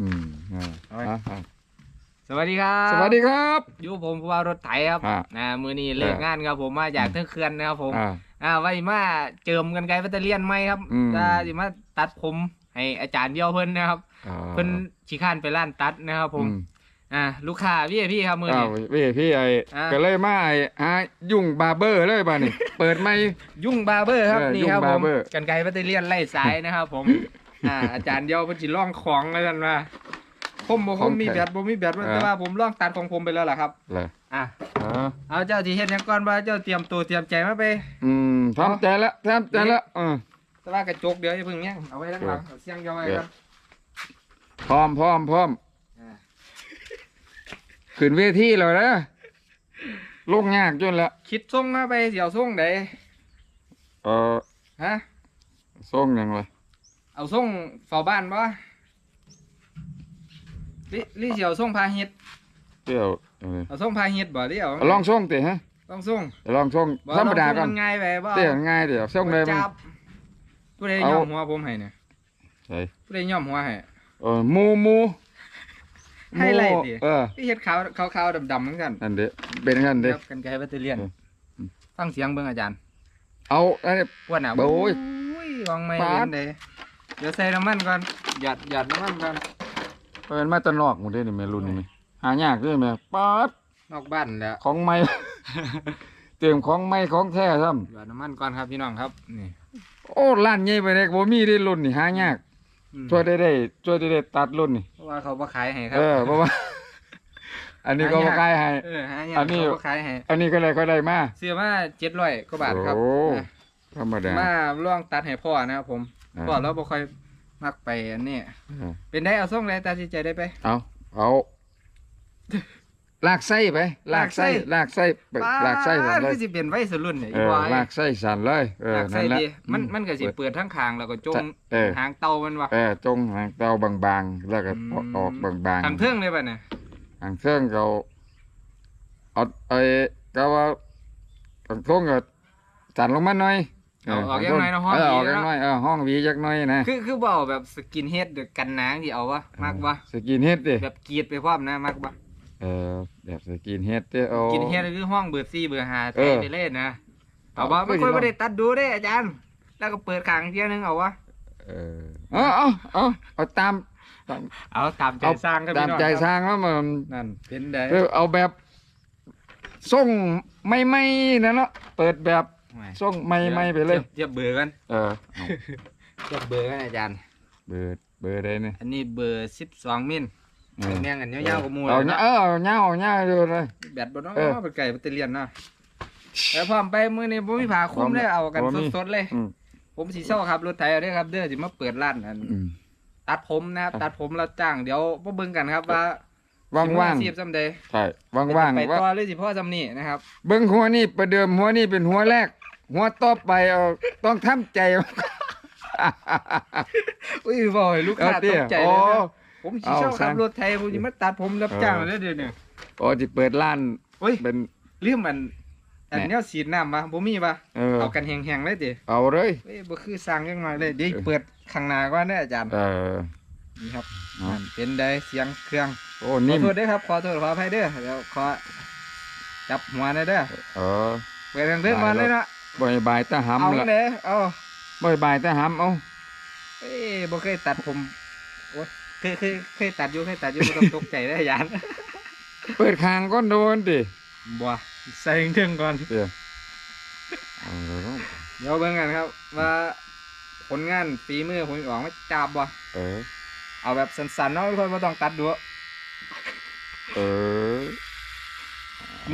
อืมอ่าเอาไว้ อะอะสวัสดีครับสวัสดีครับ อยู่ผมผู้ว่ารถไถครับอ่านะมือนี้เลิกเอองานครับผมมาจากเทือกเขื่อนนะครับผมอ่า อ่าไว้มาเจิมกันไกลแบตเตอรี่ยนไหมครับอืม จะสิมาตัดผมให้อาจารย์เดียวเพิ่นนะครับอ่าเพิ่นขี้ข้านไปร้านตัดนะครับผมอือ่าลูกค้าพี่พี่ครับมืออ้านี้ วพี่พี่ไอ้อ่า ก็เลยมาไอ้หายุ่งบาร์เบอร์เลยป่ะนี่ เปิดไม่ ยุ่งบาร์เบอร์ครับเออนี่ยุ่งครับผม barber กันไกลแบตเตอรี่ยนไล่สายนะครับผม อ่าอาจารย์เดียวเพิ่นสิล่องของแล้วกันว่าผมบ่ผมมีแบตบ่มีแบตแต่ว่าผมล่องตัดของผมไปแล้วล่ะครับเลยอะอ๋อเอาเจ้าที่เฮ็ดหยังก่อนว่าเจ้าเตรียมตัวเตรียมใจมาไป อืมทำใจแล้วทำใจแล้วอืม แต่ว่ากระจกเดี๋ยวอย่าเพิ่งเนี่ยเอาไว้ด้านหลังเอาเสียงเอาไว้ครับ พร้อมพร้อมพร้อมอ่า ขึ้นเวทีเลยนะลงยากจนละคิดส่งมาไปเสียวส่งใดเออฮะส่งยังไง เอาส่งเฝ้าบ้านบ่ลิลิเสียวส่งพาเฮ็ดเดี๋ยวเออเอาส่งพาเฮ็ดบ่ลิเอาเอาลองส่งติฮะต้องส่งลองส่งบ่ธรรมดาลองก่ส่องนมันง่ายไปบ่เดี๋ยวง่ายเดี๋ยวส่งเลยมัน จับผู้ใดเอาย่อมหัวผมให้เนี่ยใช่ ผู้ใดย่อมหัวให้ เออหมูหมูให้ไล่ดิเออที่เฮ็ดขาวขาวๆดำๆเหมือนกันอันเด้เป็นกันเด้ ครับกันไกลแบตเตอรี่ยนเออ ฟังเสียงเบิ่งอาจารย์เอาไอ้ปวดหนาโอ้ยยวางไม่ปาดเห็นเลย เดี๋ยวใส่น้ำมันก่อน หยัดหยัดน้ำมันก่อนเป็นมาแตะนอกหมดเด้นี่แม่รุ่นนี่แม่หายากด้วยแม่ป๊าดนอกบ้านแหล้วของใหม่ เตรียมของใหม่ของแท้ซ้หยัดน้ำมันก่อนครับพี่น้องครับ นี่ำโอ้ร้านใหญ่ไปเลยบ่มีได้รุ่นนี่หายากอืมช่วยได้ได้ช่วยได้ได้ตัดรุ่นนี่เพราะว่าเขาบ่ขายให้ครัเออเพราะว่า อันนี้ก็บ่ขายให้เออหาเนี่ยอันนี้เขาบ่ขายให้อันนี้ก็เลยก็ได้มาซื้อมาเจ็ดร้อยกว่าบาทครับโอ้นะธรรมดามาล่องตัดให้พ่อนะครับผม อ่าพ่อเราบ่ค่อยมักไปอันนี้เออเป็นได้เอาส่งเลยตัดสินใจได้ไป เอาเอาลากไส้ไปลากไส้ลากไส้ไปลากไส้สั่นเลคืยอสิเป็นไว้สรุ่นเนี่ยเออีอบอยลากไส้สั่นเลยเออลากไส้นั่นแหละดีมันอื มันก็สิเปิดเปิดทั้งคางแล้วก็จงเออ หางเตามันวะเออจงหางเตาบางๆ แล้วก็อืม ออกบางๆ ทางเทิงเลยป่ะเนี่ยหางเครื่องเขาเอาไอ้ก็ว่าทางเทิงก็สั่นลงมาหน่อย เอาออกยังไงเนาะห้องเออออกนี้ยังเนาะน้อยเออห้องหวีจักหน่อยนะคือคือบ่เอาแบบสกินเฮดเดือกันหนางที่เอาวะมากวะสกินเฮ็ดดิแบบกรีดไปพร้อมนะมากวะเออแบบสกินเฮ็ดดิเอากินเฮดคือห้องเบอร์สี่เบอร์ห้าเอใส่อไปเล่นนะเอาวะไม่ค่อยไม่ได้ตัดดูเด้อาจารย์ แล้วก็เปิดคางเที่ยนึงเอาวะเออเอาเอาเอาเอาตามตามเอาตามใจเอาสร้างกันตามใจสร้างแล้วมันนั่นเป็นได้เออเอาแบบส่งไม่ไม่ๆนะเนาะเปิดแบบ ส่งไม่ไม่ๆไปเลย เทียบเบอร์กัน เออเอาเทียบเบอร์กันอาจารย์ เบอร์เบอร์ได้เนี่ยอันนี้เบอร์สิบสองมิลเออแน่งกันยาวๆกับหมูเอาเลยเนาะเนาะเออเอาเงาเอาเงาดูเลยแบตบ่เนาะเออเป็นไก่แบตเตอรี่ยนเนาะแล้วพร้อมไปมื้อนี้บ่มีผ้าคลุมเลยเอากันบ่มีสดๆเลยอืมผมสิเช่าครับรถไถเอาเด้อครับ เด้อสิมาเปิดร้านอันอืมตัดผมนะครับตัดผมแล้วจ้างเดี๋ยวมาเบิ่งกันครับว่าว่างว่างสิบซ้ำใดๆใช่ว่างว่างไปๆว่าต่อหรือสิพ่อซ้ำนี่นะครับ เบิ้งหัวนี่ประเดิมหัวนี่เป็นหัวแรก หัวต่อไปเอาต้องทำใจอุ้ยบ่ให้ลูกค้าเอาตเตี้ยกใจโอ้เลยนะผมสิเช่าเอาขับสั่งรถไถผมสิมาตัดผมรับจ้างเออเลยเดี๋ยวนี้โอ้ที่เปิดร้านโอ้ยเป็นลืมอันอันแหน่แนวสีดน้ำมาบ่มีปะเออเอากันแห้งๆเลยติเอาเลยเอ้ยบ่คือสร้างจังหน่อยเลยเดี๋ยวเปิดข้างหน้าก่อนเด้ออาจารย์เออนี่ครับเอานั่นเป็นได้เสียงเครื่องโอ้ขอนิ่มโทษด้วยครับ ขอโทษขออภัยเด้อเดี๋ยวขอจับหัวหน่อยเด้อเออเปิดทางเดินมาเลยนะ บายบายตาเอาหำละเลยเอาบายบายตาหำเอาเอ้ยบ่เคยตัดผมโอ้ยเคยเคยเคยตัดอยู่เคยตัดอยู่บ่ต้องตกใจได้อยานเปิดคางก็โดนดิบ่ใส่ถึงก่อน เดี๋ยวเอาเลยเนาะเดี๋ยวเบิ่งกันครับ ว่าผลงานฝีมือผมออกมาจับบ่เออเอาแบบสั้นๆเนาะทุกคนบ่ต้องตัดดู เออ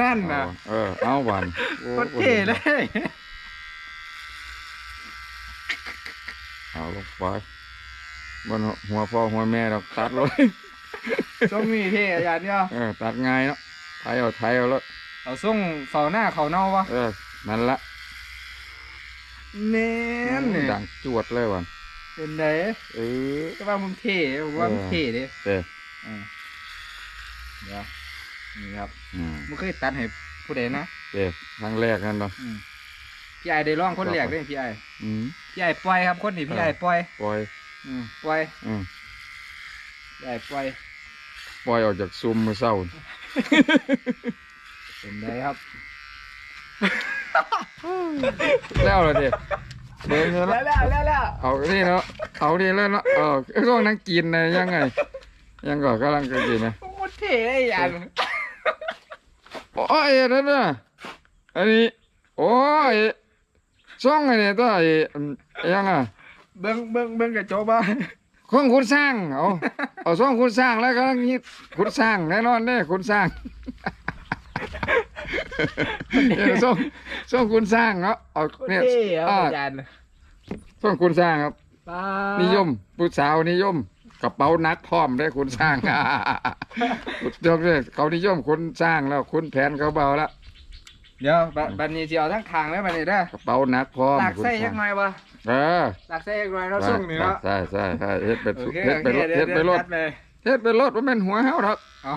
นั่นน่ะเออ เอาวันโอ้โคตรเท่เลยเอาลงไปบนหัวพ่อหัวแม่เราตัดเลยช่วงนี้เท่อาจารย์เนี่ยเออตัดง่ายเนาะไทยเอาไทยเอาแล้วเอาส่งเฝ้าหน้าเขาเน่าวะเออนั่นละแน่นเนี่ยดังจวดเลยวันเป็นไดเออก็ว่าผมเท่ผมว่ามันเท่เด้เด้อ่าเดี๋ยว นี่ครับอืมไม่เคยตัดให้ผู้ใดนะเด้ครั้งแรกนั่นเนาะอืมพี่ไอได้ร้องคนแรกเลยพี่ไออืมพี่ไอปล่อยครับคนนี้พี่ไอปล่อย ปล่อย อืมปล่อยอืมได้ปล่อยปล่อยออกจากซุมมือเศร้าเป็นได้ครับ แล้วเลยดิเบิ่งเนาะแล้วแล้วแล้วแล้วเอานี่เนาะเอานี่แล้วเนาะเออก็นั่งกินนะยังไง ยังก่อนกำลังจะกินนะโคตรเท่เลยอัน โอ้ยนั่นน่ะอันนี้โอ้ยช่องไอ้เนี่ยตัวไอ้อืมยังอะเบิ้งเบิ้งเบิ้งกระจกบ้าของคุณสร้างเอาเอาช่องคุณสร้างแล้วก็นี้คุณสร้างแน่นอนเนี่ยคุณสร้างเนี่ยช่องช่องคุณสร้างเนาะเอาโคตรเนี่ยเท่ครับอ่าอาจารย์ช่องคุณสร้างครับป้านิยมผู้สาวนิยม กระเป๋านักพร้อมได้คุณสร้างยกเลยเขานิยมคุณสร้างแล้วคุณแผนเขาเบาแล้วเดี๋ยวบัดบันนี้สิเอาทั้งคางแล้วบันนี้เด้อกระเป๋านักพร้อมหลักคุณใส่สยัร้างกหน่อยวะเออหลักใส่ยักหน่อยเราะส่งนี่เนาะใช่ใช่ใช่เฮ็ดเป็นโอเคเฮ็ดโอเป็นเครถเดี๋ยเฮ็วดเดี๋เป็ยนวรถจัดเลยเฮ็ดเป็นรถว่าเป็นหัวเฮาครับ เอา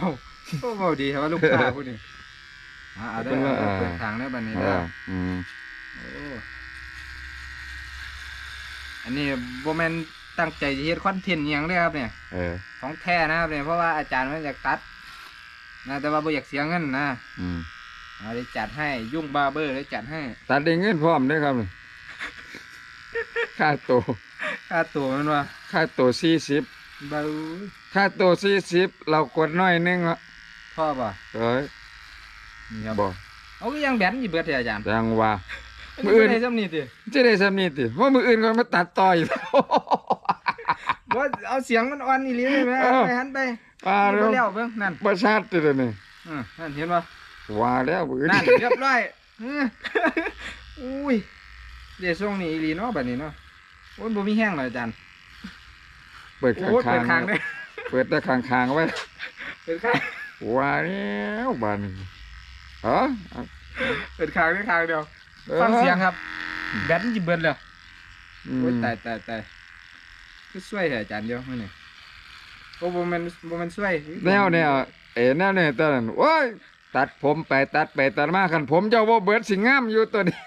โอ้เบาดีครับว่าลูกค้าพูดนี่อ่าเอาได้เป็นว่าเอาอ่าเปิดทางได้บันนี้เอได้ออืมโอ้อันนี้โบแมน ตั้งใจจะเฮ็ดคอนเทนต์อิหยังเลยครับเนี่ย เออ ของแท้นะครับเนี่ยเพราะว่าอาจารย์มันอยากตัดนะแต่ว่าบ่อยากเสียเงินนะอืมเอาได้จัดให้ยุ่งบาร์เบอร์ได้จัดให้ตัดได้เงินพร้อมเด้อครับนี่ค่าตัวค่าตัวมันว่าค่าตัว40เบาค่าตัว40เรากดน้อยนึงอะพ่อป่ะเอ้ยนี่ครับบ่เอาก็ยังแบนอยู่เบิดเถอะอาจารย์จังว่า มื้มือออื่อื่นนได้ซ้ำนี่ติจะได้สำนีติว่ามืออื่นก็มาตัดต่ออีก ว่าเอาเสียงมันอ่อนอีหลีเลยไหมเออ ไปหันไปว่านี่แล้บ่วแล้วเบิ่งนั่นประชาติตัวนี้อือนั่นเห็นบ่ว่าแล้วมืออื่นนั่นเรียบร้อยอื้ออุ้ยเดี๋ยวช่วงนี้อีหลีเนาะบัดนี้เนาะโอ้ยบ่มีแห้งเลยอาจารย์เปิดข้างโอ้ยคาเปิงดคางได้เปิดแต่ข้างคางๆไว้เปิดคางว่าแล้วบ้านนี้ฮะเปิดคางได้คางเดียว ฟังเสียงครับ แบนจิเบิดเลยอืมโอ้ยตายตายตายก็ช่วยเถอะอาจารย์เดียวมื้อนี้โอ้บ่แม่นบ่แม่นช่วยแนวเนี่ยเอ๋แนวเนี่ยตอนนั้นโอ้ยตัดผมไปตัดไปตัดมาคันผมเจ้าว่าเบิดสิงามอยู่ตัวนี้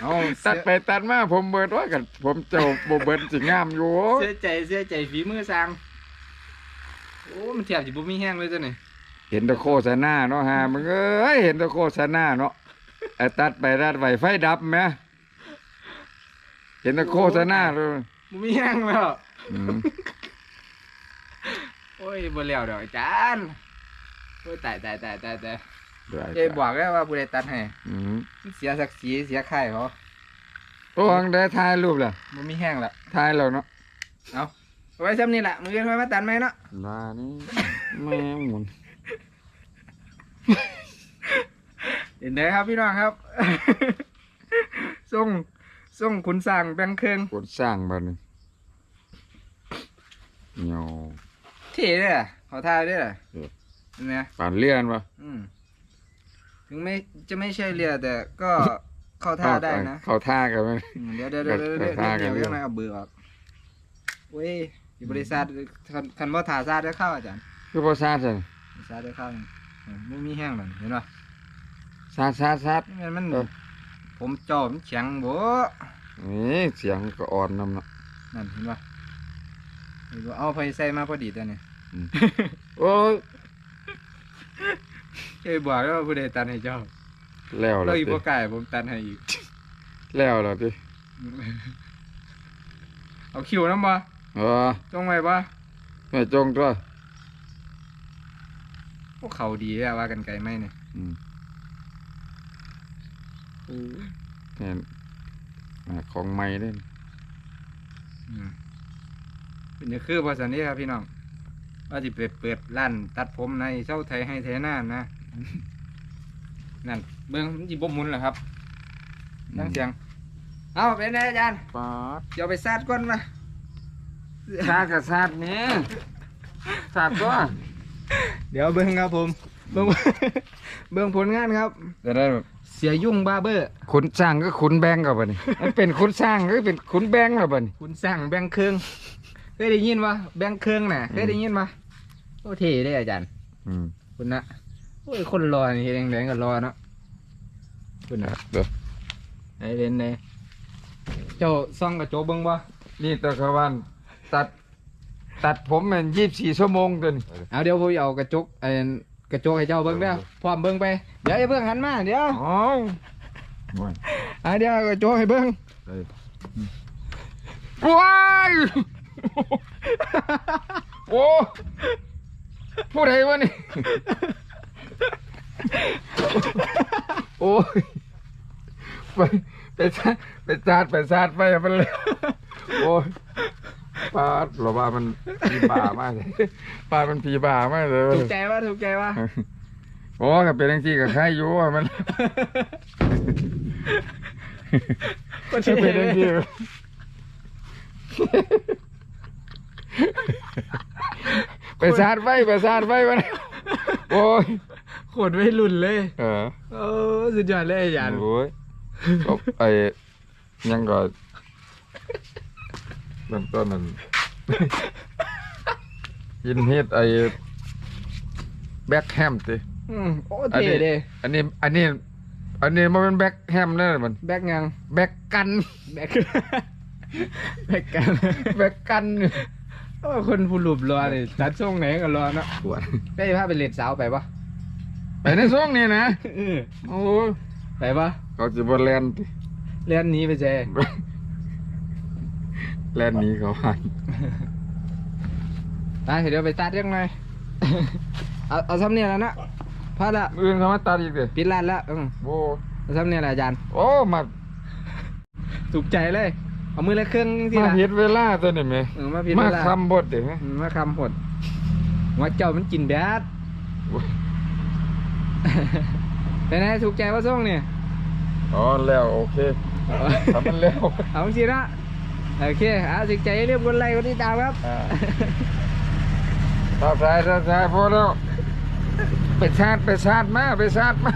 เอาตัดไปตัดมาผมเบิดว่ากันผมเจ้าบ่เบิดสิงามอยู่เสียใจเสียใจฝีมือสร้างโอ้มันแทบสิบ่มีแห้งเลยตัวนี้เห็นแต่โฆษณาเนาะฮะมึงเอ้ยเห็นแต่โฆษณาเนาะไอ้ ตัดไปตัดไปไฟดับไหมเห็นแต่โฆษณาเลยบ่มีแห้งแล้วอืมโอ้ยบ่แล้วดอกอาจารย์โอ้ยตายตายตายตายตายได้เอ้ยบอกแล้วว่าผู้ใดตัดให้อืมเสียศักดิ์ศรีเสียค่ายเขาโอ้หังได้ถ่ายรูปล่ะบ่มีแห้งละถ่ายแล้วเนาะเอาไว้ซ้ำนี่แหละมืออนไว้มาตัดไหมเนาะมานี่แม่งหมุน เห็นไหมครับพี่น้องครับส่งส่งคุณสั่งแบงเครื่องกดสร้างบ้านนี่โยเท่เลยอะขอท่าด้วยอะเออเห็นไหมป่านเลื่อนวะอืมถึงไม่จะไม่ใช่เรือแต่ก็เข้าท่าได้นะ เขาท่ากันไหมอืมเดี๋ยวเดี๋ยวเดี๋ยวเดี๋ยวเดี๋ยวท่ากัเดี๋นยวอยู่ยังไงเอาเบือออกเว้ยอยู่บริษัทคันคันว่าถ่าซาดได้เข้าอาจารย์ คือพอซาดสิซาดได้เข้านี่เออไม่มีแห้งหรอกเห็นป่ะ ซาดซาดซาด มันมันเออ ผมจ่อมันแข็งโบนี่เสียงก็อ่อนน้ำเนาะนั่นเห็นป่ะเห็นบ่เอาไฟใส่มาพอดีตัวนี้โอ้ยเคยบอกแล้วว่าผู้ใดตันให้เจ้าแล้วเราแล้วอีกติบ่กล้ายผมตันให้อีก แล้วแล้วติเอาคิวน้ำบ่เออจงไว้บ่แม่จงตัวพวกเขาดีแล้วว่ากันไกลไหมเนี่ยอืม เนี่ยอ่าของใหม่เด้นอืมเป็นนี่คือภาษานี้ครับพี่น้องว่าจะไปเปิดร้านตัดผมในเช้าไทยให้ไทยหน้านะนั่นเบื้องมันจีบหมุนเหรอครับตั้งเสียง เอาเป็นไงอาจารย์ป๊าดเดี๋ยวไปซาดก้นมาซาดกับซาดนี่ซาดตัวเดี๋ยวเบิ้งครับผม เบิ้งเบิ้งผลงานครับ จะได้แบบเสียยุ่งบาร์เบอร์ขุนสร้างก็ขุนแบงกับบัดนี้มันเป็นขุนสร้างก็เป็นขุนแบงกับบัดนี้คุณสั่งแบงค์เครื่องเคยได้ยินวะแบงค์เครื่องน่ะเคยได้ยินปะโอ้เท่เลยอาจารย์อืมคุณนะโอ้ยคนรอนี่แดงแดงๆก็รอเนาะคุณนะเด้อไอ้เล่นเลยเจ้าซ่องกระโจกเบิ้งบ่นี่ตะกะวันตัด ตัดผมมันยี่สิบสี่ชั่วโมงตัวนี้เอาเดี๋ยวผมเอากระจกไอ้ กระจกให้เจ้าเบิ่งเด้อพร้อมเบิ่งไป เดี๋ยวอย่าเบิ่งหันมาเดี๋ยวอ๋ออะเดี๋ยวเอากระจกให้เบิ่งว้ายโอ้ผู้ใดวะนี่ โอ้ยไปไปซาดไปซาดไปซาดไปมันเลยโอ้ย ปาดหรอว่ามันผีบ่ามากเลยปาดมันผีบ่ามากเลยถูกใจวะถูกใจวะโอ้กับเป็นจังซี่กับใครอยู่อะมันก็จะเป็นจังซี่ไปซาดไฟไปซาดไฟมันโอ้ยโคตรไม่รุ่นเลย เออเออสุดยอดเลยอาจารย์โอ้ยก็ไอ้ยังก็ เริ่มต้นนั่นยินเฮ็ดไอ้แบ็คแฮมติอืมโอ้อันเท่นี้เด้อันนี้ อันนี้ อันนี้มันเป็นแบ็คแฮมเนอะมัน แบกยังแบ็คกัน แบก แบกกันแบ็คกันโอ้คนผู้หลุบรอเลยตัดทรงไหนก็รอเนาะปวดได้พาไปเล่นสาวไปปะไปในช่วงนี้นะ เออโอ้ยไปปะเขาจะบแลนติ เล่นหนี้ไปเจ แลนหนี้เขาหันไปเดี๋ยวไปตัดยังไง เอาเอาซ้ำเนี่ยแล้วนะพอละอื่นเขามาตัดอีกเลยปิดร้านแล้วอืมโอ้เอาซ้ำเนี่ยแหละอาจารย์โอ้มาถูกใจเลย เอามือละเครื่องที่มาละเฮ็ดเวลาตัวนี้ไหมเออมาผิดมาเวลาคำบดเดี๋ยวอืมมาคำหดหัวเจ้ามันกินแบด เป็นไงถูกใจว่าส่งเนี่ยอ๋อแล้วโอเคทำมันแล้วเอาจริงๆนะ โอเคอะถูกใจอย่าลืมกดไลค์กดติดตามครับอ่าถ้าสายถ้าสายพอแล้วไปชาร์จไปชาร์จมาไปชาร์จมา